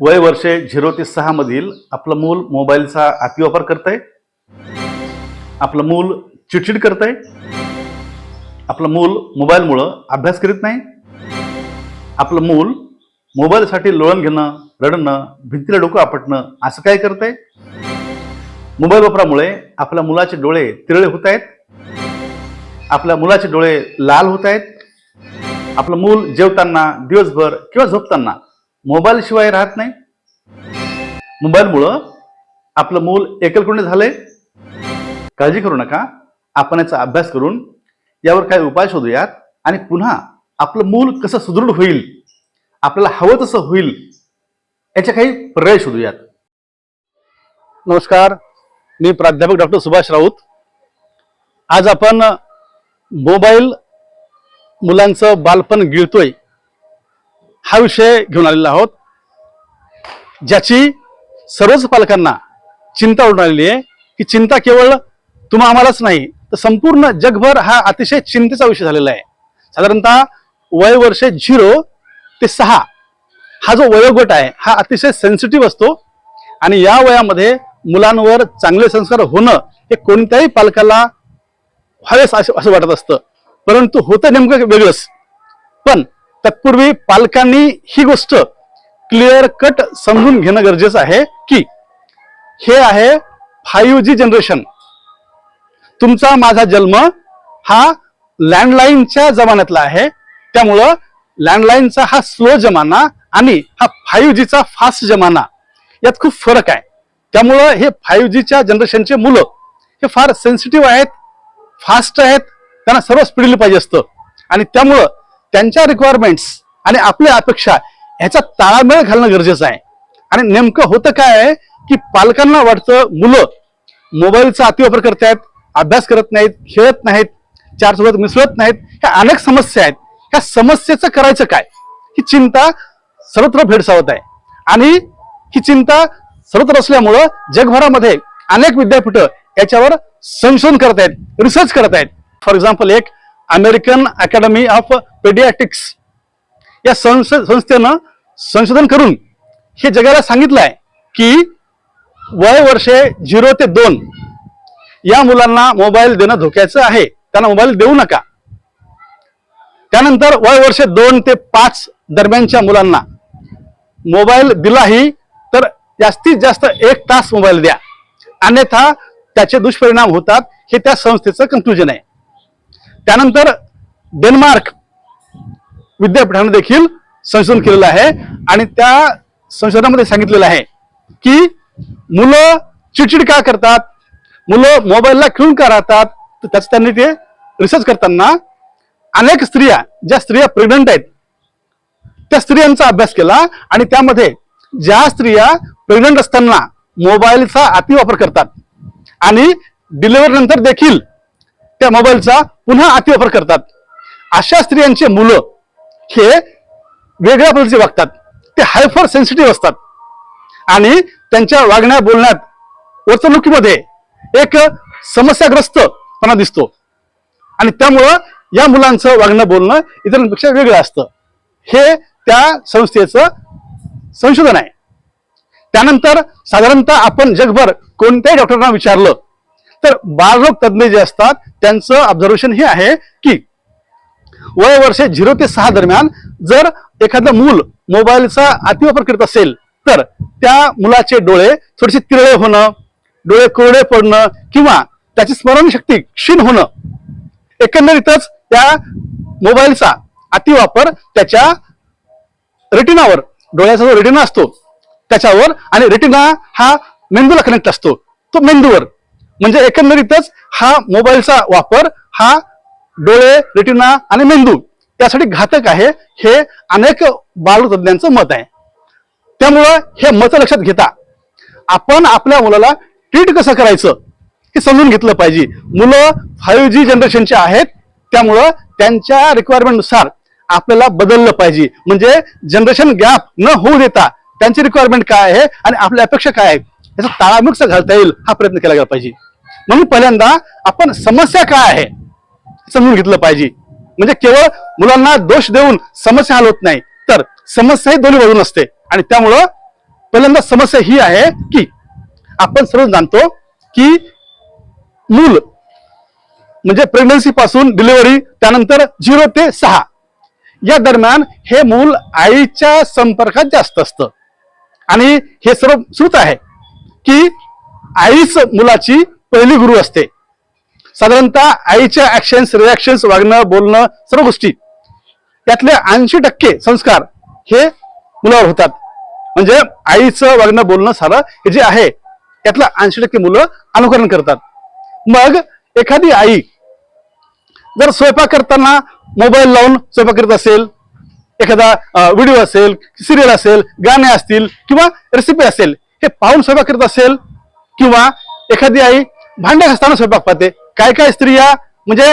वय वर्षे झिरो ते सहा मधील आपलं मूल मोबाईलचा अतिवापर करतंय. आपलं मूल चिडचिड करतंय. आपलं मूल मोबाईलमुळं अभ्यास करीत नाही. आपलं मूल मोबाईलसाठी लोळण घेणं रडणं भिंतीला डोकं आपटणं असं काय करतंय? मोबाईल वापरामुळे आपल्या मुलाचे डोळे तिरळे होत आहेत आपल्या मुलाचे डोळे लाल होत आहेत आपलं मूल जेवताना दिवसभर किंवा झोपताना मोबाईल शिवाय राहत नाही. मोबाईलमुळं आपलं मूल एकलकुंड झालंय काळजी करू नका. आपण याचा अभ्यास करून यावर काही उपाय शोधूयात आणि पुन्हा आपलं मूल कसं सुदृढ होईल आपल्याला हवं तसं होईल याचे काही पर्याय शोधूयात. नमस्कार. मी प्राध्यापक डॉक्टर सुभाष राऊत. आज आपण मोबाईल मुलांचं बालपण गिळतोय. हा विषय घेऊन आलेला आहोत ज्याची सर्वच पालकांना चिंता उडून आलेली आहे की चिंता केवळ तुम्हा आम्हालाच नाही तर संपूर्ण जगभर हा अतिशय चिंतेचा विषय झालेला आहे. साधारणतः वय वर्ष झिरो ते सहा हा जो वयोगट आहे हा अतिशय सेन्सिटिव्ह असतो आणि या वयामध्ये मुलांवर चांगले संस्कार होणं हे कोणत्याही पालकाला व्हावेस असं असं वाटत असतं. परंतु होतं नेमकं वेगळंच. पण तत्पूर्वी पालकांनी ही गोष्ट क्लिअर कट समजून घेणं गरजेचं आहे की हे आहे फाईव्ह जी जनरेशन. तुमचा माझा जन्म हा लँडलाईनच्या जमान्यातला आहे. त्यामुळं लँडलाईनचा हा स्लो जमाना आणि हा फाईव्ह जीचा फास्ट जमाना यात खूप फरक आहे. त्यामुळं हे फाईव्ह जीच्या जनरेशनचे मुलं हे फार सेन्सिटिव्ह आहेत फास्ट आहेत त्यांना सर्व स्पीडली पाहिजे असतं. आणि त्यामुळं त्यांच्या रिक्वायरमेंट्स आणि आपल्या अपेक्षा ह्याचा ताळमेळ घालणं गरजेचं आहे. आणि नेमकं होतं काय आहे की पालकांना वाटतं मुलं मोबाईलचा अतिवापर करतायत अभ्यास करत नाहीत खेळत नाहीत चार सोबत मिसळत नाहीत ह्या अनेक समस्या आहेत. ह्या समस्येचं करायचं काय? ही चिंता सर्वत्र भेडसावत आहे. आणि ही चिंता सर्वत्र असल्यामुळं जगभरामध्ये अनेक विद्यापीठं याच्यावर संशोधन करत आहेत रिसर्च करत आहेत. फॉर एक्झाम्पल एक अमेरिकन अकॅडमी ऑफ पेडियाटिक्स या संस संस्थेनं संशोधन करून हे जगाला सांगितलं आहे की वय वर्षे झिरो ते दोन या मुलांना मोबाईल देणं धोक्याचं आहे. त्यांना मोबाईल देऊ नका. त्यानंतर वय वर्षे दोन ते पाच दरम्यानच्या मुलांना मोबाईल दिलाही तर जास्तीत जास्त एक तास मोबाईल द्या. अन्यथा त्याचे दुष्परिणाम होतात हे त्या संस्थेचं कन्क्लुजन आहे. त्यानंतर डेन्मार्क विद्यापीठाने देखील संशोधन केलेलं आहे आणि त्या संशोधनामध्ये सांगितलेलं आहे की मुलं चिडचिड का करतात मुलं मोबाईलला खेळून का राहतात तर त्याचं त्यांनी ते रिसर्च करताना अनेक स्त्रिया ज्या स्त्रिया प्रेग्नंट आहेत त्या स्त्रियांचा अभ्यास केला आणि त्यामध्ये ज्या स्त्रिया प्रेग्नंट असताना मोबाईलचा अतिवापर करतात आणि डिलिव्हरी नंतर देखील त्या मोबाईलचा पुन्हा अतिवापर करतात. अशा स्त्रियांचे मुलं हे वेगळ्या पद्धतीचे वागतात. ते हायफर सेन्सिटिव्ह असतात. आणि त्यांच्या वागण्या बोलण्यात वर्तणुकीमध्ये एक समस्याग्रस्तपणा दिसतो. आणि त्यामुळं या मुलांचं वागणं बोलणं इतरांपेक्षा वेगळं असतं. हे त्या संस्थेचं संशोधन आहे. त्यानंतर साधारणतः आपण जगभर कोणत्याही डॉक्टरांना विचारलं तर बालरोग तज्ज्ञ जे असतात त्यांचं ऑब्झर्वेशन हे आहे की वय वर्षे झिरो ते सहा दरम्यान जर एखादं मूल मोबाईलचा अतिवापर करत असेल तर त्या मुलाचे डोळे थोडेसे तिरळे होणं डोळे कोरडे पडणं किंवा त्याची स्मरणशक्ती क्षीण होणं एकंदरीतच त्या मोबाईलचा अतिवापर त्याच्या रेटिनावर डोळ्याचा जो रेटिना असतो त्याच्यावर आणि रेटिना हा मेंदूला कनेक्ट असतो तो मेंदूवर. म्हणजे एकंदरीतच हा मोबाईलचा वापर हा डोळे रेटिना आणि मेंदू त्यासाठी घातक आहे हे अनेक बालतज्ञांचं मत आहे. त्यामुळं हे मत लक्षात घेता आपण आपल्या मुलाला ट्रीट कसं करायचं हे समजून घेतलं पाहिजे. मुलं फाईव्ह जी जनरेशनचे आहेत त्यामुळं त्यांच्या रिक्वायरमेंटनुसार आपल्याला बदललं पाहिजे. म्हणजे जनरेशन गॅप न होऊ देता त्यांची रिक्वायरमेंट काय आहे आणि आपल्या अपेक्षा काय आहे याचा ताळामिक्स घालता येईल हा प्रयत्न केला गेला पाहिजे. म्हणून पहिल्यांदा आपण समस्या काय आहे? समजून घेतलं पाहिजे. म्हणजे केवळ मुलांना दोष देऊन समस्या हल होत नाही तर समस्या ही दोन्ही बाजून असते. आणि त्यामुळं पहिल्यांदा समस्या ही आहे की आपण सर्व जाणतो की मूल म्हणजे प्रेग्नन्सी पासून डिलिव्हरी त्यानंतर झिरो ते सहा या दरम्यान हे मूल आईच्या संपर्कात जास्त असतं. आणि हे सर्व सुरूच आहे की आईच मुलाची पहिली गुरु असते. साधारणतः आईच्या ऍक्शन्स रिॲक्शन्स वागणं बोलणं सर्व गोष्टी. त्यातले ऐंशी टक्के संस्कार हे मुलावर होतात. म्हणजे आईचं वागणं बोलणं सारं हे जे आहे त्यातलं ऐंशी टक्के मुलं अनुकरण करतात. मग एखादी आई जर स्वयंपाक करताना मोबाईल लावून स्वयंपाक करत असेल एखादा व्हिडिओ असेल सिरियल असेल गाणे असतील किंवा रेसिपी असेल हे पाहून स्वयंपाक करत असेल किंवा एखादी आई भांडे घासताना स्वयंपाक पाहते. काय काय स्त्रिया म्हणजे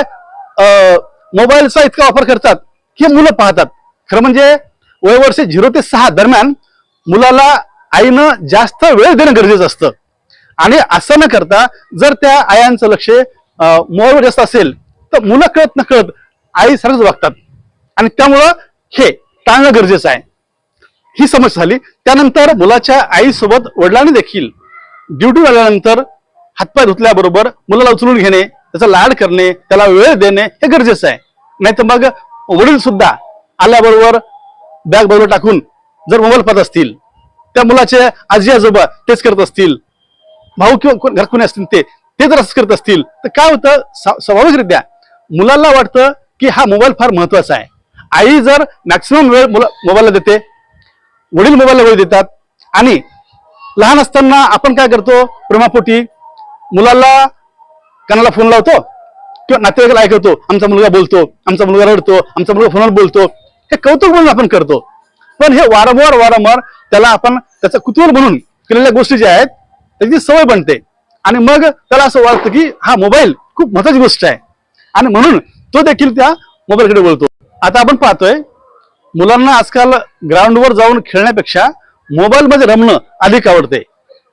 अं, मोबाईलचा इतका वापर करतात की मुलं पाहतात. खरं म्हणजे वयवर्ष झिरो ते सहा दरम्यान मुलाला आईनं जास्त वेळ देणं गरजेचं असतं. आणि असं न करता जर त्या आयांचं लक्ष मोबाईलवर जास्त असेल तर मुलं कळत न कळत आई सारखंच वागतात. आणि त्यामुळं हे टाळणं गरजेचं आहे. ही समज झाली. त्यानंतर मुलाच्या आईसोबत वडिलांनी देखील ड्युटी आल्यानंतर हातपाय धुतल्याबरोबर मुलाला उचलून घेणे त्याचा लाड करणे त्याला वेळ देणे हे गरजेचं आहे. नाहीतर मग वडील सुद्धा आल्याबरोबर बॅग बरोबर टाकून जर मोबाईल पाहत असतील त्या मुलाचे आजी आजोबा तेच करत असतील भाऊ किंवा कोण- कोणी असतील ते ते जर असं करत असतील तर काय होतं? स्वाभाविकरित्या मुलाला वाटतं की हा मोबाईल फार महत्त्वाचा आहे. आई जर मॅक्सिमम वेळ मुला मोबाईलला देते वडील मोबाईलला वेळ देतात आणि लहान असताना आपण काय करतो? प्रेमापोटी मुलाला कानाला फोन लावतो किंवा नातेवाईकाला ऐकवतो आमचा मुलगा बोलतो आमचा मुलगा रडतो आमचा मुलगा फोनवर बोलतो हे कौतुक म्हणून आपण करतो. पण हे वारंवार वारंवार त्याला आपण त्याचं कुतूहल म्हणून केलेल्या गोष्टी ज्या आहेत त्याची सवय बनते. आणि मग त्याला असं वाटतं की हा मोबाईल खूप महत्वाची गोष्ट आहे. आणि म्हणून तो देखील त्या मोबाईलकडे बोलतो आता आपण पाहतोय मुलांना आजकाल ग्राउंडवर जाऊन खेळण्यापेक्षा मोबाईलमध्ये रमणं अधिक आवडते.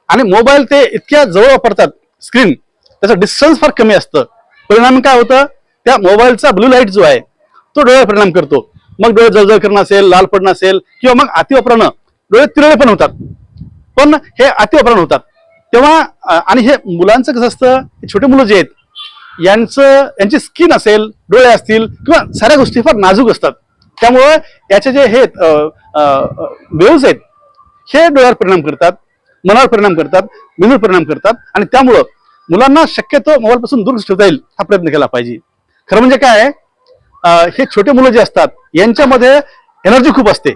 आणि मोबाईल ते इतक्या जवळ वापरतात स्क्रीन. त्याचं डिस्टन्स फार कमी असतं. परिणाम काय होतं? त्या मोबाईलचा ब्लू लाइट जो आहे तो डोळ्यावर परिणाम करतो. मग डोळे जळजळ करणं असेल लाल पडणं असेल किंवा मग अतिवापरणं डोळे तिरळे पण होतात. पण हे अति होतात. तेव्हा आणि हे मुलांचं कसं असतं? छोटे मुलं जे आहेत यांचं यांची स्किन असेल डोळे असतील किंवा साऱ्या गोष्टी फार नाजूक असतात. त्यामुळं याचे जे हे वेव्स आहेत हे डोळ्यावर परिणाम करतात. मनावर परिणाम करतात मेंदूवर परिणाम करतात आणि त्यामुळं मुलांना शक्यतो मोबाईल पासून दूर ठेवता येईल हा प्रयत्न केला पाहिजे. खरं म्हणजे काय आहे, हे छोटे मुलं जे असतात यांच्यामध्ये एनर्जी खूप असते.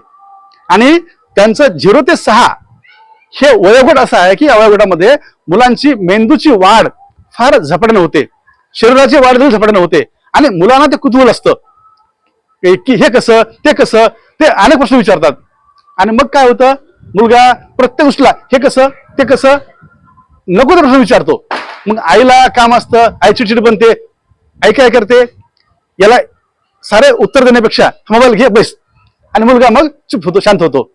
आणि त्यांचं झिरो ते सहा हे वयोगट असं आहे की या वयोगटामध्ये मुलांची मेंदूची वाढ फार झपाट्याने होते. शरीराची वाढ देखील झपाट्याने होते. आणि मुलांना ते कुतूहल असतं. की हे कसं ते कसं ते अनेक प्रश्न विचारतात. आणि मग काय होतं? मुलगा प्रत्येक गोष्टीला हे कसं ते कसं नको तर प्रश्न विचारतो. मग आईला काम असतं आई चिडचिड बनते आई काय करते? याला सारे उत्तर देण्यापेक्षा मोबाईल घे बस. आणि मुलगा मग चुप होतो शांत होतो.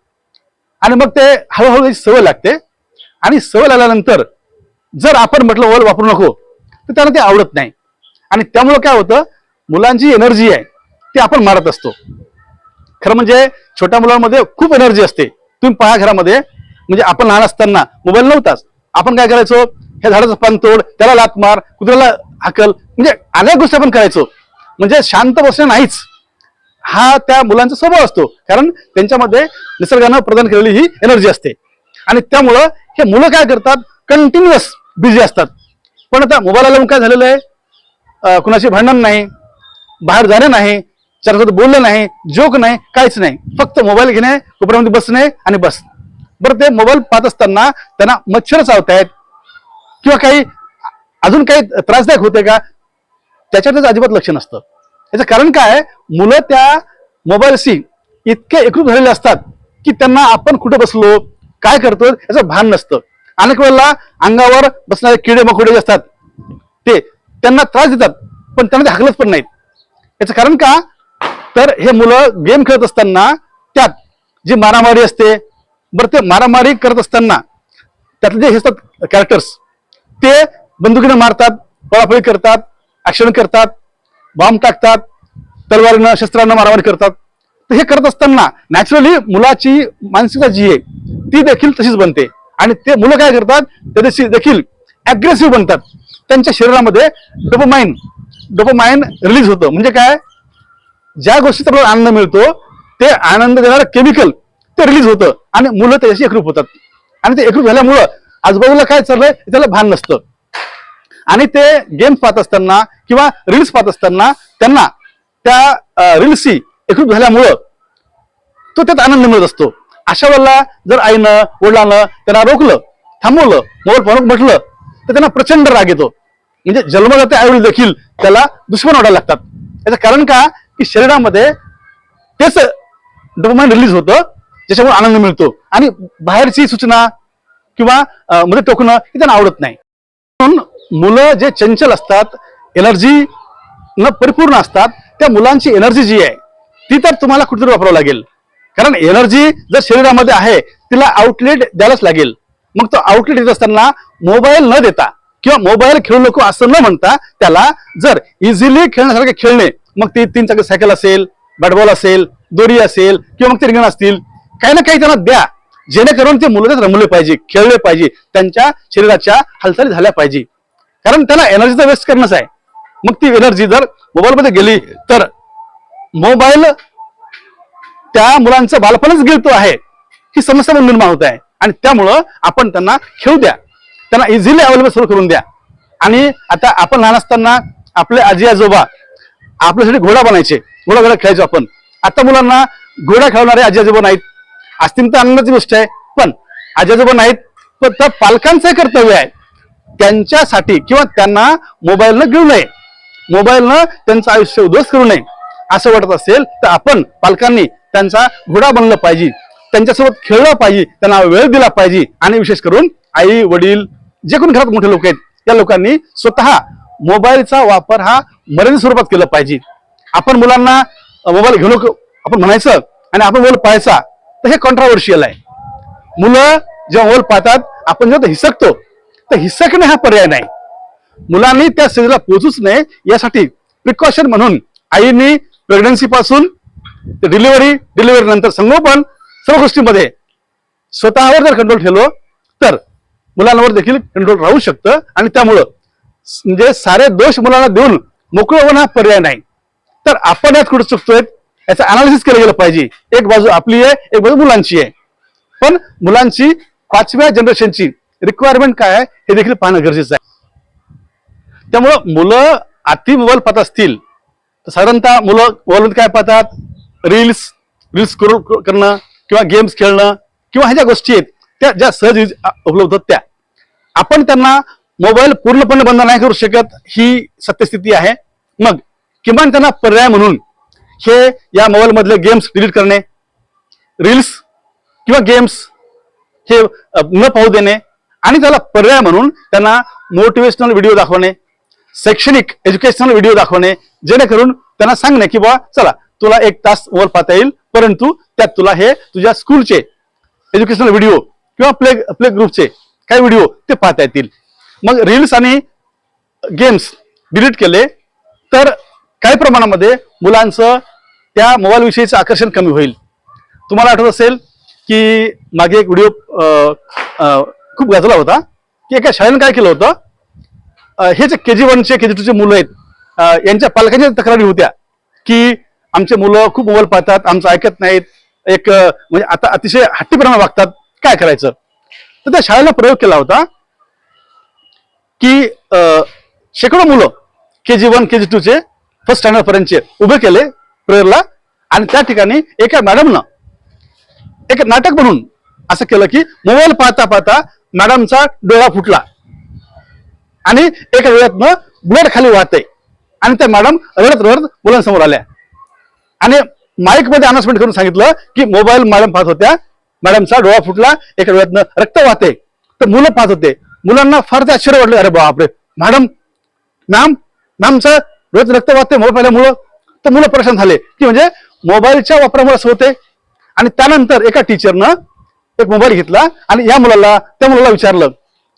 आणि मग ते हळूहळू सवय लागते. आणि सवय लागल्यानंतर जर आपण म्हटलं ओल वापरू नको तर त्यांना ते आवडत नाही. आणि त्यामुळं काय होतं मुलांची एनर्जी आहे ती आपण मारत असतो. खरं म्हणजे छोट्या मुलांमध्ये खूप एनर्जी असते. तुम्ही पहा घरामध्ये म्हणजे आपण लहान असताना मोबाईल नव्हताच. आपण काय करायचो? हे झाडाचं पान तोड त्याला लात मार कुत्र्याला हाकल म्हणजे अनेक गोष्टी आपण करायचो. म्हणजे शांत बसणं नाहीच. हा त्या मुलांचा स्वभाव असतो. कारण त्यांच्यामध्ये निसर्गानं प्रदान केलेली ही एनर्जी असते. आणि त्यामुळं हे मुलं काय करतात? कंटिन्युअस बिझी असतात. पण आता मोबाईल आल्यामुळे काय झालेलं आहे? कुणाशी भांडण नाही बाहेर जाणे नाही चारसोबत बोलणं नाही जोक नाही काहीच नाही. फक्त मोबाईल घेणे कोपऱ्यामध्ये बसणे आणि बस. बरं ते मोबाईल पाहत असताना त्यांना मच्छर चावतायत किंवा काही अजून काही त्रासदायक होते का? त्याच्यातच अजिबात लक्ष नसतं. याचं कारण काय मुलं त्या मोबाईलशी इतके एकरूप झालेले असतात की त्यांना आपण कुठे बसलो काय करतो याचं भान नसतं. अनेक वेळेला अंगावर बसणारे किडे मकोडे जे असतात ते त्यांना त्रास देतात पण त्यांना ते हकलत पण नाहीत. याचं कारण का? तर हे मुलं गेम खेळत असताना त्यात जी मारामारी असते बरं ते मारामारी करत असताना त्यातले जे हे असतात कॅरेक्टर्स ते बंदुकीनं मारतात पळापळी करतात ॲक्शन करतात बॉम्ब टाकतात तलवारीनं शस्त्रांना मारामारी करतात. तर हे करत असताना नॅचरली मुलाची मानसिकता जी आहे ती देखील तशीच बनते. आणि ते मुलं काय करतात ते देखील ॲग्रेसिव्ह बनतात. त्यांच्या शरीरामध्ये डोपोमाइन डोपोमाइन रिलीज होतं. म्हणजे काय? ज्या गोष्टीचा आपल्याला आनंद मिळतो ते आनंद देणारं केमिकल ते रिलीज होतं. आणि मुलं त्याच्याशी एकरूप होतात. आणि ते एकरूप झाल्यामुळं आजूबाजूला काय चाललंय त्याला भान नसतं. आणि ते गेम्स पाहत असताना किंवा रील्स पाहत असताना त्यांना त्या रील्सशी एकरूप झाल्यामुळं तो त्यात आनंद मिळत असतो. अशा वेळेला जर आईनं वडिलानं त्यांना रोखलं थांबवलं मोबाईल पाहून म्हटलं तर त्यांना प्रचंड राग येतो. म्हणजे जन्मदाते आईवडील देखील त्याला दुश्मन वाटायला लागतात. याचं कारण का? की शरीरामध्ये तेच डोपामाइन रिलीज होतं ज्याच्यामुळे आनंद मिळतो. आणि बाहेरची सूचना किंवा मध्ये टोकणं हे त्यांना आवडत नाही. म्हणून मुलं जे चंचल असतात एनर्जी न परिपूर्ण असतात त्या मुलांची एनर्जी जी आहे ती तर तुम्हाला कुठेतरी वापरावं लागेल. कारण एनर्जी जर शरीरामध्ये आहे तिला आउटलेट द्यायलाच लागेल. मग तो आउटलेट देत असताना मोबाईल न देता किंवा मोबाईल खेळू नको असं न म्हणता त्याला जर इझिली खेळण्यासारखे खेळणे मग ती तीन चाकी सायकल असेल बॅटबॉल असेल दोरी असेल किंवा मग ते रिंगण असतील काही ना काही त्यांना द्या. जेणेकरून ते मुलं रमले पाहिजे खेळले पाहिजे त्यांच्या शरीराच्या हालचाली झाल्या पाहिजे. कारण त्याला एनर्जीचा वेस्ट करणंच आहे. मग ती एनर्जी जर मोबाईलमध्ये गेली तर मोबाईल त्या मुलांचं बालपणच गिळतो आहे. ही समस्या निर्माण होत आहे. आणि त्यामुळं आपण त्यांना खेळू द्या. त्यांना इझिली अवेलेबल सुरू करून द्या. आणि आता आपण लहान असताना आपले आजी आजोबा आपल्यासाठी घोडा बनायचे घोडा घोडा खेळायचो आपण. आता मुलांना घोडा खेळणारे आजी आजोबा नाहीत. असतील तर आनंदाची गोष्ट आहे पण आजी आजोबा नाहीत पण त्या पालकांचं कर्तव्य आहे. त्यांच्यासाठी किंवा त्यांना मोबाईलनं घेऊ नये. मोबाईलनं त्यांचं आयुष्य उद्ध्वस्त करू नये. असं वाटत असेल तर आपण पालकांनी त्यांचा घोडा बनलं पाहिजे. त्यांच्यासोबत खेळलं पाहिजे त्यांना वेळ दिला पाहिजे. आणि विशेष करून आई वडील जे कोणी घरात मोठे लोक आहेत त्या लोकांनी स्वतः मोबाईलचा वापर हा मर्यादित स्वरूपात केला पाहिजे. आपण मुलांना मोबाईल घेऊ नको आपण म्हणायचं आणि आपण मोबाईल पाहायचा तर हे कॉन्ट्रावर्शियल आहे. मुलं जेव्हा मोबाईल पाहतात आपण जेव्हा हिसकतो तर हिसकणे हा पर्याय नाही. मुलांनी त्या स्थितीला पोहोचूच नये यासाठी प्रिकॉशन म्हणून आईने प्रेग्नन्सी पासून ते डिलिव्हरी डिलिव्हरी नंतर संगोपन सर्व गोष्टींमध्ये स्वतःवर जर कंट्रोल ठेवलो तर मुलांवर देखील कंट्रोल राहू शकतं. आणि त्यामुळं म्हणजे सारे दोष मुलांना देऊन मोकळं होणं हा पर्याय नाही. तर आपण यात कुठे चुकतोय याचं अनालिसिस केलं गेलं पाहिजे. एक बाजू आपली आहे एक बाजू मुलांची आहे. पण मुलांची पाचव्या जनरेशनची रिक्वायरमेंट काय आहे हे देखील पाहणं गरजेचं आहे. त्यामुळं मुलं अति मोबाईल पाहत असतील तर साधारणतः मुलं मोबाईलमध्ये काय पाहतात? रील्स रील्स करणं किंवा गेम्स खेळणं किंवा ह्या ज्या गोष्टी आहेत त्या ज्या सहज उपलब्ध आहेत त्या. आपण त्यांना मोबाईल पूर्णपणे बंद नाही करू शकत ही सत्यस्थिती आहे. मग किमान त्यांना पर्याय म्हणून हे या मोबाईल मधले गेम्स डिलीट करणे रील्स किंवा गेम्स हे न पाहू देणे आणि त्याला पर्याय म्हणून त्यांना मोटिवेशनल व्हिडिओ दाखवणे शैक्षणिक एज्युकेशनल व्हिडिओ दाखवणे जेणेकरून त्यांना सांगणे की बाबा चला तुला एक तास मोबाईल पाहता येईल परंतु त्यात तुला हे तुझ्या स्कूलचे एज्युकेशनल व्हिडिओ किंवा प्ले प्ले ग्रुपचे काही व्हिडिओ ते पाहता येतील. मग रील्स आणि गेम्स डिलीट केले तर काही प्रमाणामध्ये मुलांचं त्या मोबाईलविषयीचं आकर्षण कमी होईल. तुम्हाला आठवत असेल की मागे एक व्हिडिओ खूप गाजला होता की एका शाळेनं काय केलं होतं? हे जे के जी वनचे के जी टूचे मुलं आहेत यांच्या पालकांच्या तक्रारी होत्या की आमचे मुलं खूप मोबाईल पाहतात आमचं ऐकत नाहीत एक म्हणजे आता अतिशय हट्टीप्रमाणे वागतात काय करायचं? तर त्या शाळेला प्रयोग केला होता की शेकडो मुलं K G one K G टूचे first standard पर्यंतचे उभे केले प्रेयरला आणि त्या ठिकाणी एका मॅडमनं एक नाटक म्हणून असं केलं की मोबाईल पाहता पाहता मॅडमचा डोळा फुटला आणि एका वेळातनं ब्लड खाली वाहते आणि त्या मॅडम रडत रडत मुलांसमोर आल्या. आणि माईकमध्ये अनाउन्समेंट करून सांगितलं की मोबाईल मॅडम पाहत होत्या मॅडमचा डोळा फुटला एका डोळ्यातनं रक्त वाहते. तर मुलं पाहत होते. मुलांना फार ते आश्चर्य वाटलं. अरे बापरे. मॅडम मॅम मॅमचं डोळ्यात रक्त वाहते मोबाईल पाहिल्यामुळं. तर मुलं परेशान झाले. की म्हणजे मोबाईलच्या वापरामुळे असं होते. आणि त्यानंतर एका टीचरनं एक मोबाईल घेतला आणि या मुलाला त्या मुलाला विचारलं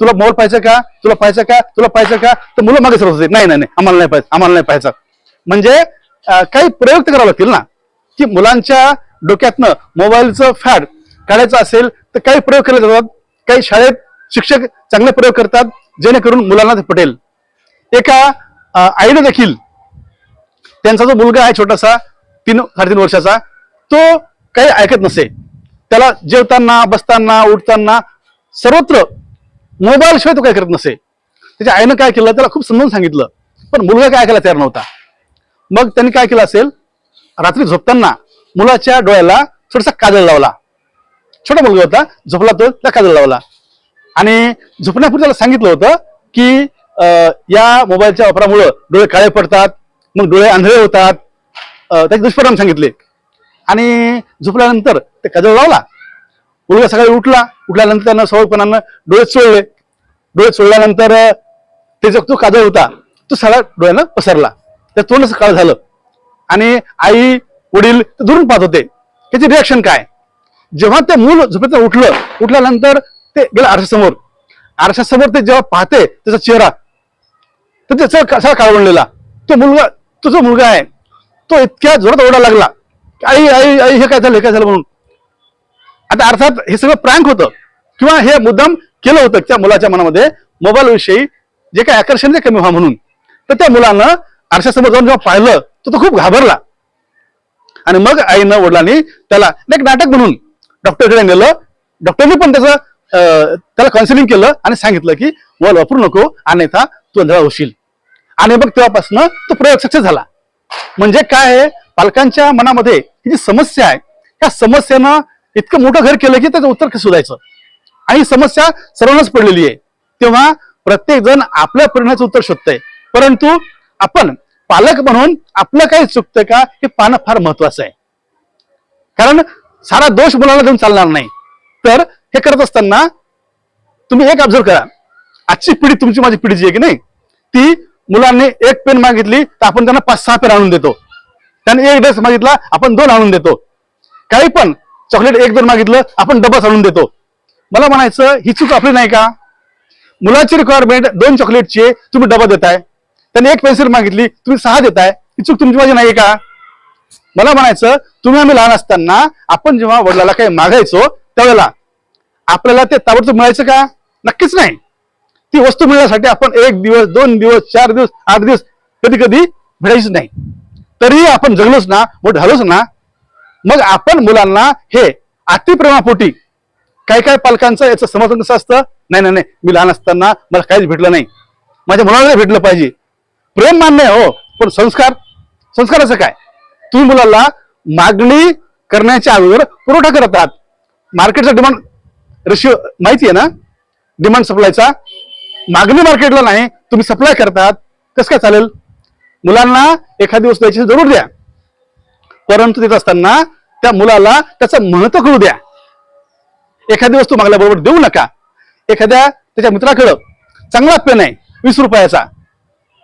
तुला मोबाईल पाहायचं का? तुला पाहायचं का? तुला पाहायचं का? तर मुलं मागे सरत होते. नाही नाही नाही. आम्हाला नाही पाहिजे आम्हाला नाही पाहायचं. म्हणजे काही प्रयोग तर करावे लागतील ना. की मुलांच्या डोक्यातनं मोबाईलचं फॅड काढायचं असेल तर काही प्रयोग केले जातात. काही शाळेत शिक्षक चांगले प्रयोग करतात जेणेकरून मुलांना ते पटेल. एका आईने देखील त्यांचा जो मुलगा आहे छोटासा तीन साडेतीन वर्षाचा तो काही ऐकत नसे. त्याला जेवताना बसताना उठताना सर्वत्र मोबाईल शिवाय तो काय करत नसे. त्याच्या आईनं काय केलं त्याला खूप समजून सांगितलं पण मुलगा काय ऐकायला तयार नव्हता. मग त्यांनी काय केलं असेल रात्री झोपताना मुलाच्या डोळ्याला थोडासा काजळ लावला. छोटा मुलगा होता झोपला तो त्या काजळ लावला. आणि झोपण्यापूर्वी त्याला सांगितलं होतं की या मोबाईलच्या वापरामुळं डोळे काळे पडतात मग डोळे आंधळे होतात. त्याचे दुष्परिणाम सांगितले. आणि झोपल्यानंतर ते काजळ लावला. मुलगा सकाळी उठला. उठल्यानंतर त्यानं सवयपणानं डोळे चोळले. डोळे चोळल्यानंतर त्याचा तो काजळ होता तो सगळा डोळ्यानं पसरला. त्या तोंडच काळ झालं. आणि आई वडील दुरून पाहत होते. त्याचे रिॲक्शन काय? जेव्हा ते मूल झोपेतून उठलं उठल्यानंतर ते गेलं आरशासमोर. आरशासमोर ते जेव्हा पाहते त्याचा चेहरा तर त्याचा कसा काळवणलेला तो मुलगा तो जो मुलगा आहे तो इतक्या जोरात ओरडा लागला आई आई आई हे काय झालं हे काय झालं म्हणून. आता अर्थात हे सगळं प्रँक होतं. किंवा हे मुद्दाम केलं होतं त्या मुलाच्या मनामध्ये मोबाईल विषयी जे काही आकर्षण ते कमी व्हा म्हणून. तर त्या मुलानं आरशासमोर जाऊन जेव्हा पाहिलं तर तो खूप घाबरला. आणि मग आईनं वडिलांनी त्याला एक नाटक म्हणून डॉक्टरकडे नेलं. डॉक्टरने पण त्याचं अं, त्याला काउन्सिलिंग केलं आणि सांगितलं की वल वापरू नको अन्यथा तू अंधळा होशील. आणि मग तेव्हापासून तो प्रयोग सक्सेस झाला. म्हणजे काय आहे? पालकांच्या मनामध्ये ही जी समस्या आहे त्या समस्येनं इतकं मोठं घर केलं की त्याचं उत्तर कसं शोधायचं. आणि ही समस्या सर्वांनाच पडलेली आहे. तेव्हा प्रत्येक जण आपल्या परिणामाचं उत्तर शोधतंय. परंतु आपण पालक म्हणून आपलं काही चुकतंय का हे पाहणं फार महत्वाचं आहे. कारण सारा दोष मुलाला देऊन चालणार नाही. तर हे करत असताना तुम्ही एक ऑब्झर्व करा. आजची पिढी तुमची माझी पिढी जी आहे की नाही? ती मुलांनी एक पेन मागितली तर आपण त्यांना पाच सहा पेन आणून देतो. त्याने एक ड्रेस मागितला आपण दोन आणून देतो. काही पण चॉकलेट एक दोन मागितलं आपण डबस आणून देतो. मला म्हणायचं ही चूक आपली नाही का? मुलाची रिक्वायरमेंट दोन चॉकलेटची तुम्ही डबा देताय. त्याने एक पेन्सिल मागितली तुम्ही सहा देताय. ही चूक तुमची माझी नाही का? मला म्हणायचं तुम्ही आम्ही लहान असताना आपण जेव्हा वडिलाला काही मागायचो त्यावेळेला आपल्याला ते ताबडतोब मिळायचं का? नक्कीच नाही. ती वस्तू मिळण्यासाठी आपण एक दिवस दोन दिवस चार दिवस आठ दिवस कधी कधी भेटायच नाही. तरीही आपण जगलोच ना मोठ झालोच ना मग आपण मुलांना हे अतिप्रेमापोटी काही काही पालकांचं याचं समर्थन कसं असतं? नाही नाही नाही. मी लहान असताना मला काहीच भेटलं नाही. माझ्या मुलाला भेटलं पाहिजे. प्रेम मान्य आहे, हो. पण संस्कार? संस्काराचं काय? तुम्ही मुलाला मागणी करण्याच्या अगोदर पुरवठा करत आहात. मार्केटचा डिमांड रेशिओ माहिती आहे ना? डिमांड सप्लायचा मागणी मार्केटला नाही तुम्ही सप्लाय करतात कसं काय चालेल? मुलांना एखादी वस्तू द्यायची जरूर द्या. परंतु देत असताना त्या मुलाला त्याचं महत्त्व कळू द्या. एखादी वस्तू मागल्याबरोबर देऊ नका. एखाद्या त्याच्या मित्राकडं चांगला पेन आहे वीस रुपयाचा.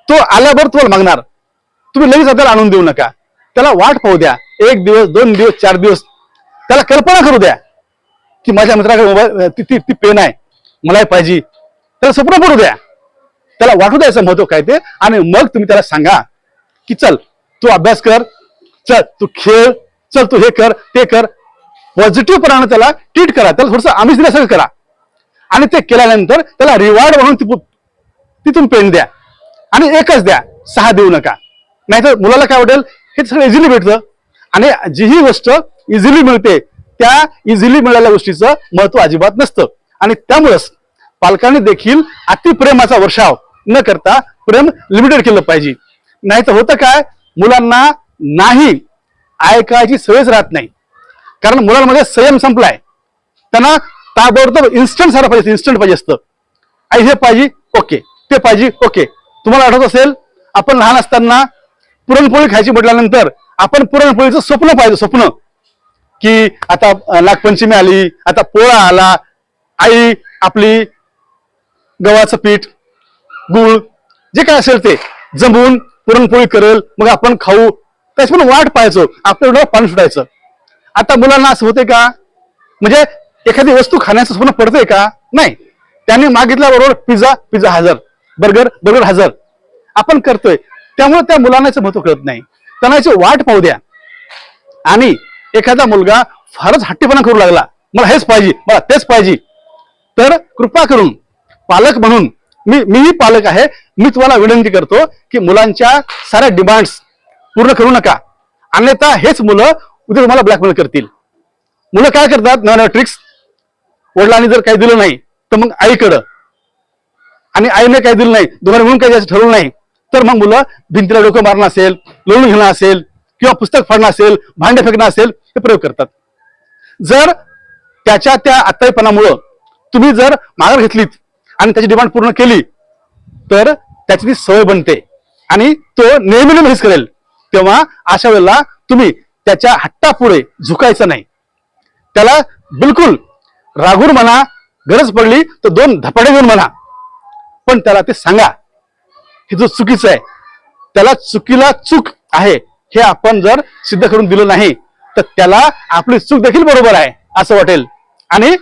तो आल्याबरोबर तुम्हाला मागणार. तुम्ही लगेच त्याला आणून देऊ नका. त्याला वाट पाहू द्या. एक दिवस दोन दिवस चार दिवस. त्याला कल्पना करू द्या की माझ्या मित्राकडे मोबाईल ती ती ती पेन आहे. मलाही पाहिजे. त्याला स्वप्न पडू द्या. त्याला वाटू द्यायचं महत्त्व काय ते. आणि मग तुम्ही त्याला सांगा की चल तू अभ्यास कर. चल तू खेळ. चल तू हे कर ते कर. पॉझिटिव्ह त्याला ट्रीट करा. त्याला थोडंसं आमिष दिल्यासारखं करा. आणि ते केल्यानंतर त्याला रिवॉर्ड म्हणून ती तिथून पेन द्या. आणि एकच द्या. सहा देऊ नका. नाहीतर मुलाला काय वाटेल? हे सगळं इझिली भेटतं. आणि जी ही गोष्ट इझिली मिळते त्या इझिली मिळाल्या गोष्टीचं महत्त्व अजिबात नसतं. आणि त्यामुळेच पालकांनी देखील अतिप्रेमाचा वर्षाव न करता प्रेम लिमिटेड केलं पाहिजे. नाही तर होतं काय? मुलांना नाही ऐकायची सवयच राहत नाही. कारण मुलांमध्ये संयम संपलाय. त्यांना ताबडतोब इन्स्टंट सारं पाहिजे इन्स्टंट पाहिजे असतं. आई हे पाहिजे ओके. ते पाहिजे ओके. तुम्हाला आठवत असेल आपण लहान असताना पुरणपोळी खायची म्हटल्यानंतर आपण पुरणपोळीचं स्वप्न पाहिजे स्वप्न. की आता नागपंचमी आली आता पोळा आला आई आपली गव्हाचं पीठ गुळ जे काय असेल ते जमवून पुरणपोळी करेल मग आपण खाऊ. त्याची पण वाट पाहायचो आपल्या डोळ्यात पाणी सुटायचं. आता मुलांना असं होते का? म्हणजे एखादी वस्तू खाण्याचं स्वप्न पडतंय का? नाही. त्याने मागितल्याबरोबर पिझ्झा पिझ्झा हजर बर्गर बर्गर हजर. आपण करतोय. त्यामुळे त्या मुलांना याचं महत्त्व कळत नाही. त्यांना याची वाट पाहू द्या. आणि एखादा मुलगा फारच हट्टीपणा करू लागला मला हेच पाहिजे मला तेच पाहिजे तर कृपा करून पालक म्हणून मी मीही पालक आहे मी तुम्हाला विनंती करतो की मुलांच्या साऱ्या डिमांड्स पूर्ण करू नका. अन्यथा हेच मुलं उद्या तुम्हाला ब्लॅकमेल करतील. मुलं काय करतात? नव्या ट्रिक्स वडिलांनी जर काही दिलं नाही तर मग आईकडं. आणि आईने काही दिलं नाही दोघांनी म्हणून काही द्यायचं ठरवलं नाही तर मग मुलं भिंतीला डोकं मारणं असेल लोळून घेणं असेल किंवा पुस्तक फाडणं असेल भांडे फेकणं असेल हे प्रयोग करतात. जर त्याच्या त्या आत्ताईपणामुळं तुम्ही जर माघार घेतलीत आणि त्याची डिमांड पूर्ण केली तर त्याची ती सवय बनते. आणि तो नेहमी नेहमी हेच करेल. तेव्हा अशा वेळेला तुम्ही त्याच्या हट्टापुढे झुकायचं नाही. त्याला बिलकुल रागून म्हणा गरज पडली तर दोन धपाडे घेऊन म्हणा. पण त्याला ते सांगा. हे जो चुकीचं आहे त्याला चुकीला चूक आहे हे आपण जर सिद्ध करून दिलं नाही तर त्याला आपली चूक देखील बरोबर आहे असं वाटेल. आणि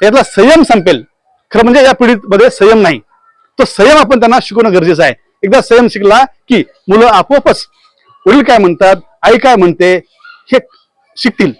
त्यातला संयम संपेल. खरं म्हणजे या पिढीमध्ये संयम नाही. तो संयम आपण त्यांना शिकवणं गरजेचं आहे. एकदा संयम शिकला की मुलं आपोआपच वडील काय म्हणतात आई काय म्हणते हे शिकतील.